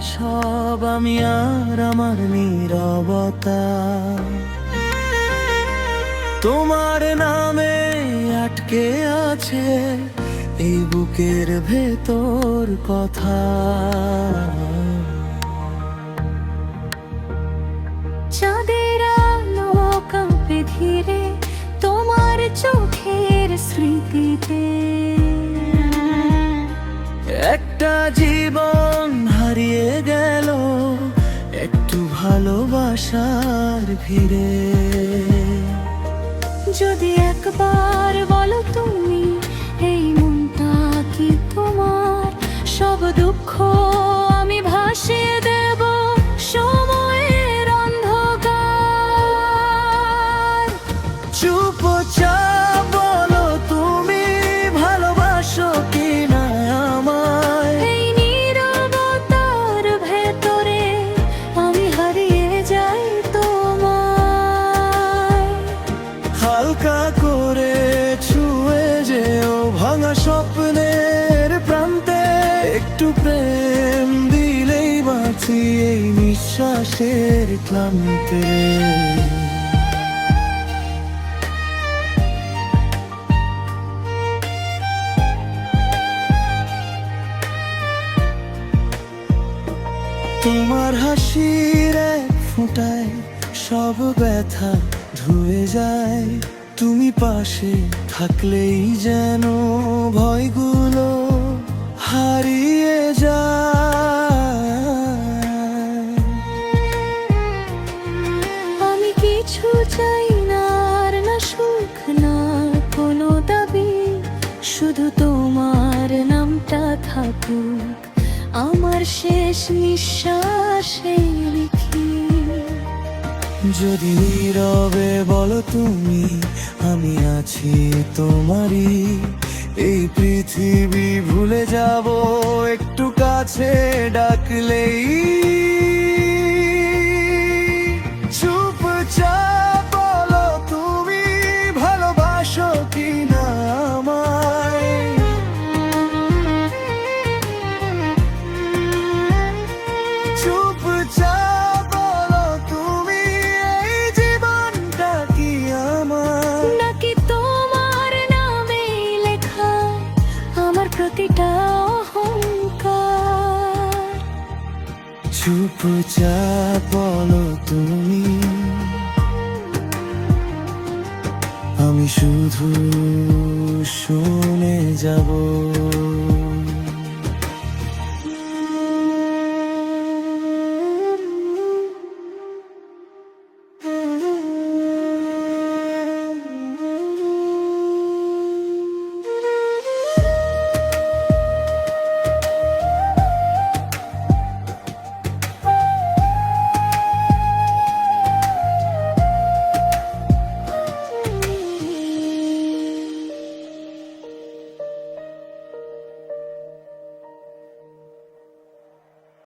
সব আমি আর আমার নীরবতা। তোমার নামে আটকে আছে এই বুকের ভেতর কথা। চাঁদের আলো কাঁপে ধীরে তোমার চোখের স্মৃতিতে। একটা জীবন হারিয়ে গেল একটু ভালোবাসার ভিড়ে। যদি একবার বলো তুমি ভাঙা স্বপ্নের প্রান্তে একটু প্রেম দিলেই বাঁচি এই নিঃশ্বাসের ক্লান্তে। তোমার হাসির ফোঁটায় সব ব্যথা ধুয়ে যায়। তুমি পাশে থাকলেই যেন ভয়গুলো হারিয়ে যায়। আমি কিছু চাই না, আর না সুখ, না কোনো দাবি। শুধু তোমার নামটা থাকুক। আমার শেষ নিঃশ্বাসে যদি নীরবে বলো তুমি আমি আছি তোমারই। এই পৃথিবী ভুলে যাব একটু কাছে ডাকলেই। চুপচাপ বলো তুমি। আমি শুধু শুনে যাব।